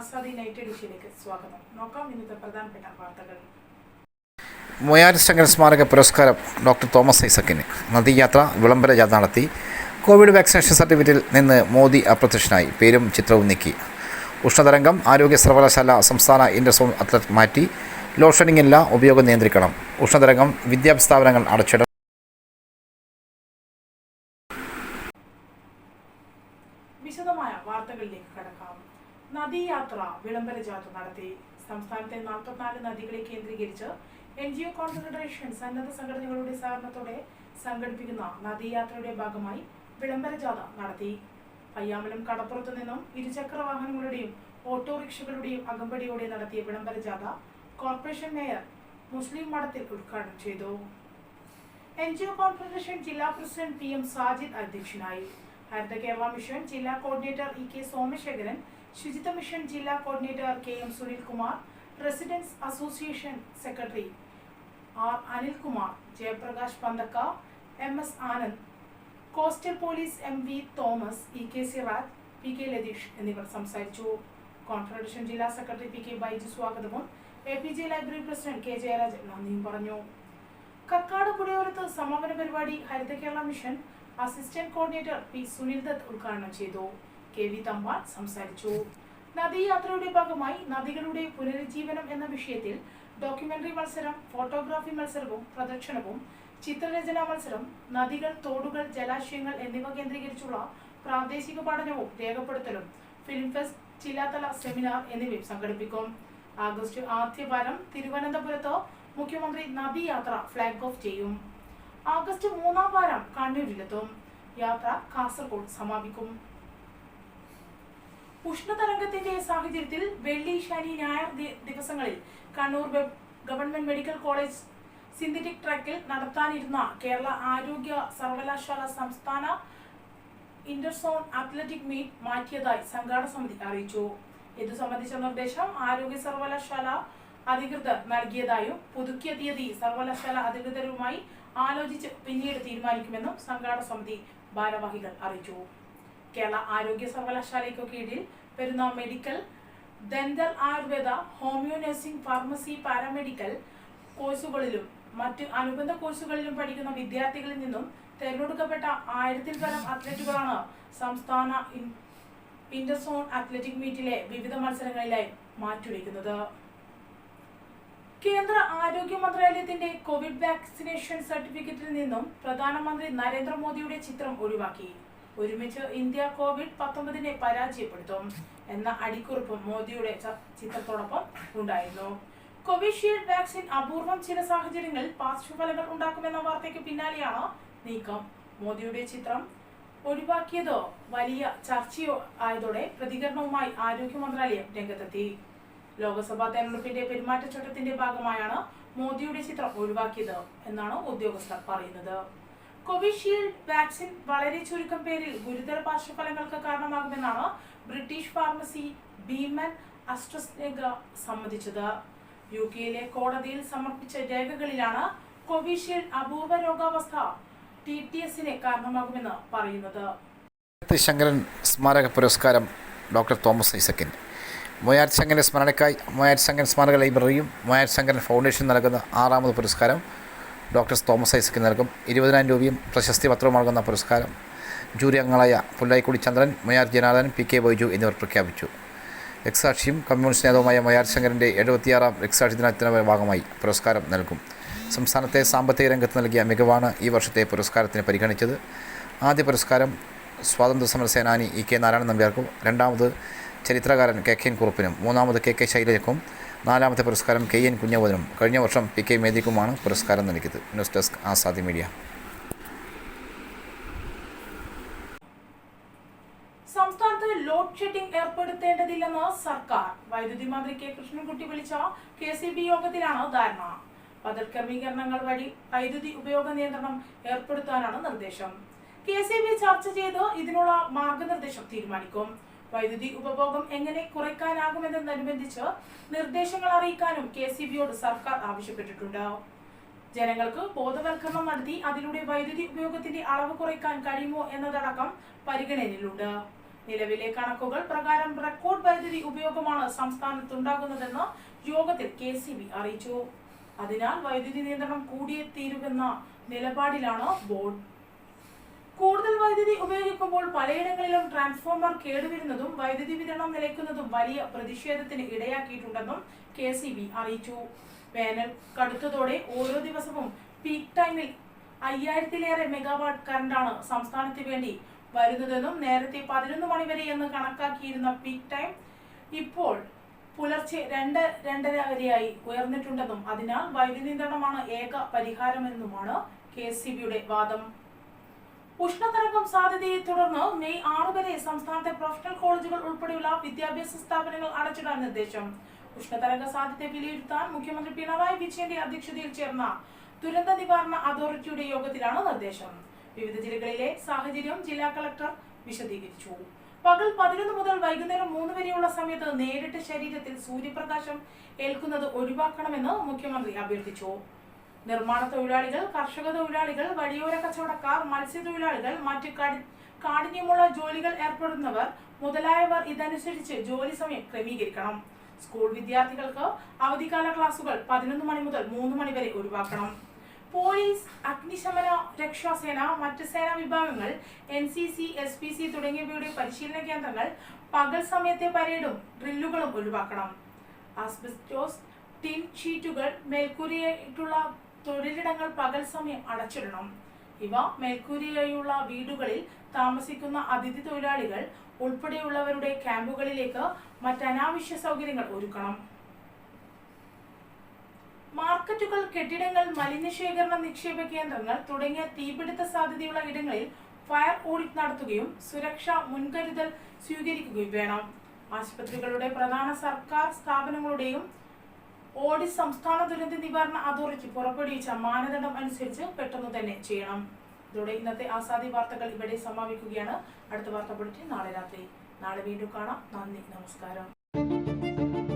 Azadi night സ്വാഗതം. നോക്കാം ഇന്നത്തെ പ്രധാനപ്പെട്ട വാർത്തകൾ. സ്മാരക പുരസ്കാരം ഡോക്ടർ തോമസ് ഐസക്കിന്. നദീയാത്ര വിളംബര ജാഥ നടത്തി. കോവിഡ് വാക്സിനേഷൻ സർട്ടിഫിക്കറ്റിൽ നിന്ന് മോദി അപ്രത്യക്ഷനായി. പേരും ചിത്രവും നീക്കി. ഉഷ്ണതരംഗം ആരോഗ്യ സർവകലാശാല സംസ്ഥാന ഇന്റർസോൺ അത്ലറ്റ് മാറ്റി. ലോഷനിംഗ് ഇല്ല ഉപയോഗം നിയന്ത്രിക്കണം. ഉഷ്ണതരംഗം വിദ്യാഭ്യാസ സ്ഥാപനങ്ങൾ അടച്ചിട നദീയാത്ര വിളംബര ജാഥ നടത്തി. സംസ്ഥാനത്തെ നാൽപ്പത്തിനാല് നദികളെ കേന്ദ്രീകരിച്ച് എൻ ജി ഒ കോൺഫെഡറേഷൻ സന്നദ്ധ സംഘടനകളുടെ സഹകരണത്തോടെ സംഘടിപ്പിക്കുന്ന നദീയാത്രയുടെ ഭാഗമായി വിളംബര ജാഥ നടത്തി. പയ്യാമലം കടപ്പുറത്തു നിന്നും ഇരുചക്ര വാഹനങ്ങളുടെയും ഓട്ടോറിക്ഷകളുടെയും അകമ്പടിയോടെ നടത്തിയ വിളംബര ജാഥ കോർപ്പറേഷൻ മേയർ മുസ്ലിം മഠത്തിൽ ഉദ്ഘാടനം ചെയ്തു. എൻ ജി ഒ കോൺഫെഡറേഷൻ ജില്ലാ പ്രസിഡന്റ് പി എം സാജിദ് അധ്യക്ഷനായി. ഹരിത കേരള മിഷൻ ജില്ലാ coordinator E K Somasekharan Suchitwa mission ജില്ലാ coordinator K M Sunilkumar residents association secretary R Anilkumar Jayaprakash Panthakka M S Anand coastal police M V Thomas E K C Siraj P K Latheesh എന്നിവർ സംസാരിച്ചു. Confederation ജില്ലാ secretary P K Baiju സ്വാഗതവും A P J library president K Jayarajan നന്ദിയും പറഞ്ഞു. കക്കാട് പുഴയോരത്ത് സമാപന പരിപാടി Haritha Kerala mission assistant coordinator P Sunil Dutt ഉദ്ഘാടനം ചെയ്തു. കെ വി തമ്പാൻ സംസാരിച്ചു. നദീയാത്രയുടെ ഭാഗമായി നദികളുടെ പുനരുജ്ജീവനം എന്ന വിഷയത്തിൽ ഡോക്യുമെന്ററി മത്സരം ഫോട്ടോഗ്രാഫി മത്സരവും പ്രദർശനവും ചിത്രരചനാ മത്സരം നദികൾ തോടുകൾ ജലാശയങ്ങൾ എന്നിവ കേന്ദ്രീകരിച്ചുള്ള പ്രാദേശിക പഠനവും രേഖപ്പെടുത്തലും ഫിലിം ഫെസ്റ്റ് ജില്ലാതല സെമിനാർ എന്നിവയും സംഘടിപ്പിക്കും. ആഗസ്റ്റ് ആദ്യവാരം തിരുവനന്തപുരത്ത് മുഖ്യമന്ത്രി നദീയാത്ര ഫ്ലാഗ് ഓഫ് ചെയ്യും. ആഗസ്റ്റ് മൂന്നാം വാരം കണ്ണൂരിലെത്തും. യാത്ര കാസർഗോഡ് സമാപിക്കും. ഉഷ്ണതരംഗത്തിന്റെ സാഹചര്യത്തിൽ വെള്ളി ശനി ഞായർ ദിവസങ്ങളിൽ Kannur government medical college synthetic ട്രാക്കിൽ നടത്താനിരുന്ന കേരള ആരോഗ്യ സർവകലാശാല സംസ്ഥാന ഇന്റർസോൺ അത്ലറ്റിക് മീറ്റ് മാറ്റിയതായി സംഘാടന സമിതി അറിയിച്ചു. ഇതു സംബന്ധിച്ച നിർദ്ദേശം ആരോഗ്യ സർവകലാശാല അധികൃതർ നൽകിയതായും പുതുക്കിയ തീയതി സർവകലാശാല അധികൃതരുമായി ആലോചിച്ച് പിന്നീട് തീരുമാനിക്കുമെന്നും സംഘാടന സമിതി ഭാരവാഹികൾ അറിയിച്ചു. കേരള ആരോഗ്യ സർവകലാശാലയ്ക്കു കീഴിൽ വരുന്ന medical dental ayurveda homeo nursing pharmacy paramedical കോഴ്സുകളിലും മറ്റ് അനുബന്ധ കോഴ്സുകളിലും പഠിക്കുന്ന വിദ്യാർത്ഥികളിൽ നിന്നും തെരഞ്ഞെടുക്കപ്പെട്ട ആയിരത്തിൽ പരം അത്ലറ്റുകളാണ് സംസ്ഥാന ഇന്റർസോൺ അത്ലറ്റിക് മീറ്റിലെ വിവിധ മത്സരങ്ങളിലായി മാറ്റുരയ്ക്കുന്നത് കേന്ദ്ര ആരോഗ്യ മന്ത്രാലയത്തിന്റെ കോവിഡ് വാക്സിനേഷൻ സർട്ടിഫിക്കറ്റിൽ നിന്നും പ്രധാനമന്ത്രി നരേന്ദ്രമോദിയുടെ ചിത്രം ഒഴിവാക്കി. ഒരുമിച്ച് ഇന്ത്യ കോവിഡ് പത്തൊമ്പതിനെ പരാജയപ്പെടുത്തും എന്ന അടിക്കുറിപ്പും മോദിയുടെ ചിത്രത്തോടൊപ്പം ഉണ്ടായിരുന്നു. കോവിഷീൽഡ് വാക്സിൻ അപൂർവം ചില സാഹചര്യങ്ങളിൽ പാർശ്വഫലങ്ങൾ ഉണ്ടാക്കുമെന്ന വാർത്തയ്ക്ക് പിന്നാലെയാണ് നീക്കം. മോദിയുടെ ചിത്രം ഒഴിവാക്കിയതോ വലിയ ചർച്ചയോ ആയതോടെ പ്രതികരണവുമായി ആരോഗ്യ മന്ത്രാലയം രംഗത്തെത്തി. ലോക്സഭാ തെരഞ്ഞെടുപ്പിന്റെ പെരുമാറ്റച്ചട്ടത്തിന്റെ ഭാഗമായാണ് മോദിയുടെ ചിത്രം ഒഴിവാക്കിയത് എന്നാണ് ഉദ്യോഗസ്ഥർ പറയുന്നത്. കോവിഷീൽഡ് വാക്സിൻ വളരെ ചുരുക്കം പേരിൽ ഗുരുതര പാർശ്വഫലങ്ങൾക്ക് കാരണമാകുമെന്നാണ് ബ്രിട്ടീഷ് ഫാർമസി ഭീമൻ അസ്ട്രസ്നേഗ സമ്മതിച്ചത്. യു കെയിലെ കോടതിയിൽ സമർപ്പിച്ച രേഖകളിലാണ് കോവിഷീൽഡ് അപൂർവ രോഗാവസ്ഥ ടി ടി എസിന് കാരണമാകുമെന്ന് പറയുന്നത്. ശങ്കരൻ സ്മാരക പുരസ്കാരം ഡോക്ടർ തോമസ് ഐസക്കിൻ മൊയാർ ശങ്കരൻ സ്മരണയ്ക്കായി മൊയാർ ശങ്കരൻ സ്മാരക ലൈബ്രറിയും മൊയാർ ശങ്കരൻ ഫൗണ്ടേഷൻ നൽകുന്ന ആറാമത് പുരസ്കാരം ഡോക്ടർ തോമസ് ഐസക്ക് നൽകും. ഇരുപതിനായിരം രൂപയും പ്രശസ്തി പത്രവും നൽകുന്ന പുരസ്കാരം. ജൂറി അംഗങ്ങളായ പുല്ലായിക്കുടി ചന്ദ്രൻ മൊയാർ ജനാർദ്ദൻ പി കെ ബൈജു എന്നിവർ പ്രഖ്യാപിച്ചു. രക്സാക്ഷിയും കമ്മ്യൂണിസ്റ്റ് നേതാവുമായ മൊയാർ ശങ്കരന്റെ എഴുപത്തിയാറാം രക്സാക്ഷി ദിനത്തിന്റെ ഭാഗമായി പുരസ്കാരം നൽകും. സംസ്ഥാനത്തെ സാമ്പത്തിക രംഗത്ത് നൽകിയ മികവാണ് ഈ വർഷത്തെ പുരസ്കാരത്തിന് പരിഗണിച്ചത്. ആദ്യ പുരസ്കാരം സ്വാതന്ത്ര്യ സമര സേനാനി ഇ കെ നാരായണൻ നമ്പ്യാർക്കും രണ്ടാമത് ചരിത്രകാരൻ കെ കെ കുറുപ്പിനും മൂന്നാമത് കെ കെ ശൈലജക്കും നാലാമത്തെ പുരസ്കാരം കെ എൻ കുഞ്ഞവദനും കഴിഞ്ഞ വർഷം പി കെ മേദിക്കുമാണ് പുരസ്കാരം നൽകിയത്. News desk Azadi media. സംസ്ഥാനത്ത് ലോഡ് ഷെഡിംഗ് ഏർപ്പെടുത്തേണ്ടതില്ലെന്ന് സർക്കാർ. വൈദ്യുതി മന്ത്രി കെ കൃഷ്ണൻകുട്ടി വിളിച്ച കെ സി ബി യോഗത്തിലാണ് ധാരണ. ബദൽ ക്രമീകരണങ്ങൾ വഴി വൈദ്യുതി ഉപയോഗ നിയന്ത്രണം ഏർപ്പെടുത്താനാണ് നിർദ്ദേശം. കെ സി ബി ചർച്ച ചെയ്ത് ഇതിനുള്ള മാർഗനിർദ്ദേശം തീരുമാനിക്കും. വൈദ്യുതി ഉപഭോഗം എങ്ങനെ കുറയ്ക്കാനാകുമെന്നതനുബന്ധിച്ച് നിർദ്ദേശങ്ങൾ അറിയിക്കാനും കെ സി ബിയോട് സർക്കാർ ആവശ്യപ്പെട്ടിട്ടുണ്ട്. ജനങ്ങൾക്ക് ബോധവൽക്കരണം നടത്തി അതിലൂടെ വൈദ്യുതി ഉപയോഗത്തിന്റെ അളവ് കുറയ്ക്കാൻ കഴിയുമോ എന്നതടക്കം പരിഗണനയിലുണ്ട്. നിലവിലെ കണക്കുകൾ പ്രകാരം റെക്കോർഡ് വൈദ്യുതി ഉപയോഗമാണ് സംസ്ഥാനത്തുണ്ടാകുന്നതെന്ന് യോഗത്തിൽ കെ സി ബി അറിയിച്ചു. അതിനാൽ വൈദ്യുതി നിയന്ത്രണം കൂടിയേ തീരുമെന്ന നിലപാടിലാണ് ബോർഡ്. കൂടുതൽ വൈദ്യുതി ഉപയോഗിക്കുമ്പോൾ പലയിടങ്ങളിലും ട്രാൻസ്ഫോമർ കേടുവരുന്നതും വൈദ്യുതി വിതരണം നിലയ്ക്കുന്നതും വലിയ പ്രതിഷേധത്തിന് ഇടയാക്കിയിട്ടുണ്ടെന്നും കെ സി ബി അറിയിച്ചു. വേനൽ കടുത്തതോടെ ഓരോ ദിവസവും പീക്ക് ടൈമിൽ അയ്യായിരത്തിലേറെ മെഗാവാട്ട് കറണ്ടാണ് സംസ്ഥാനത്തിന് വേണ്ടി വരുന്നതെന്നും നേരത്തെ പതിനൊന്ന് മണിവരെ എന്ന് കണക്കാക്കിയിരുന്ന പീക്ക് ടൈം ഇപ്പോൾ പുലർച്ചെ രണ്ട് രണ്ടര വരെയായി ഉയർന്നിട്ടുണ്ടെന്നും അതിനാൽ വൈദ്യുതി നിയന്ത്രണമാണ് ഏക പരിഹാരമെന്നുമാണ് കെ സി ബിയുടെ വാദം. ഉഷ്ണതരംഗം സാധ്യതയെ തുടർന്ന് മെയ് ആറ് വരെ സംസ്ഥാനത്തെ പ്രൊഫഷണൽ കോളേജുകൾ ഉൾപ്പെടെയുള്ള വിദ്യാഭ്യാസ സ്ഥാപനങ്ങൾ അടച്ചിടാൻ നിർദ്ദേശം. ഉഷ്ണതരംഗ സാധ്യത വിലയിരുത്താൻ മുഖ്യമന്ത്രി പിണറായി വിജയന്റെ അധ്യക്ഷതയിൽ ചേർന്ന ദുരന്ത നിവാരണ അതോറിറ്റിയുടെ യോഗത്തിലാണ് നിർദ്ദേശം. വിവിധ ജില്ലകളിലെ സാഹചര്യം ജില്ലാ കളക്ടർ വിശദീകരിച്ചു. പകൽ പതിനൊന്ന് മുതൽ വൈകുന്നേരം മൂന്ന് വരെയുള്ള സമയത്ത് നേരിട്ട് ശരീരത്തിൽ സൂര്യപ്രകാശം ഏൽക്കുന്നത് ഒഴിവാക്കണമെന്ന് മുഖ്യമന്ത്രി അഭ്യർത്ഥിച്ചു. നിർമ്മാണ തൊഴിലാളികൾ കർഷക തൊഴിലാളികൾ വഴിയോര കച്ചവടക്കാർ മത്സ്യത്തൊഴിലാളികൾ മറ്റ് കാഠിന്യമുള്ള ജോലികൾ ഏർപ്പെടുന്നവർ മുതലായവർ ഇതനുസരിച്ച് ജോലി സമയം ക്രമീകരിക്കണം. സ്കൂൾ വിദ്യാർത്ഥികൾക്ക് അവധിക്കാല ക്ലാസുകൾ പതിനൊന്ന് മണി മുതൽ മൂന്ന് മണി വരെ ഒഴിവാക്കണം. പോലീസ് അഗ്നിശമന രക്ഷാസേന മറ്റ് സേനാ വിഭാഗങ്ങൾ N C C S P C തുടങ്ങിയവയുടെ പരിശീലന കേന്ദ്രങ്ങൾ പകൽ സമയത്തെ പരേഡും ഡ്രില്ലുകളും ഒഴിവാക്കണം. ആസ്ബസ്റ്റോസ് ടിൻ ഷീറ്റുകൾ മേൽക്കൂരയായിട്ടുള്ള തൊഴിലിടങ്ങൾ പകൽ സമയം അടച്ചിടണം. ഇവ മേൽക്കൂരയായുള്ള വീടുകളിൽ താമസിക്കുന്ന അതിഥി തൊഴിലാളികൾ ഉൾപ്പെടെയുള്ളവരുടെ ക്യാമ്പുകളിലേക്ക് മറ്റ് അനാവശ്യ സൗകര്യങ്ങൾ ഒരുക്കണം. മാർക്കറ്റുകൾ കെട്ടിടങ്ങൾ മലിനശേഖരണ നിക്ഷേപ കേന്ദ്രങ്ങൾ തുടങ്ങിയ തീപിടുത്ത സാധ്യതയുള്ള ഇടങ്ങളിൽ ഫയർ ഓഡിറ്റ് നടത്തുകയും സുരക്ഷാ മുൻകരുതൽ സ്വീകരിക്കുകയും വേണം. ആശുപത്രികളുടെ പ്രധാന സർക്കാർ സ്ഥാപനങ്ങളുടെയും ഓഡിറ്റ് സംസ്ഥാന ദുരന്ത നിവാരണ അതോറിറ്റി പുറപ്പെടുവിച്ച മാനദണ്ഡം അനുസരിച്ച് പെട്ടെന്ന് തന്നെ ചെയ്യണം. ഇതോടെ ഇന്നത്തെ ആസാദി വാർത്തകൾ ഇവിടെ സമാപിക്കുകയാണ്. അടുത്ത വാർത്ത ബുള്ളറ്റിൻ നാളെ രാത്രി. നാളെ വീണ്ടും കാണാം. നന്ദി. നമസ്കാരം.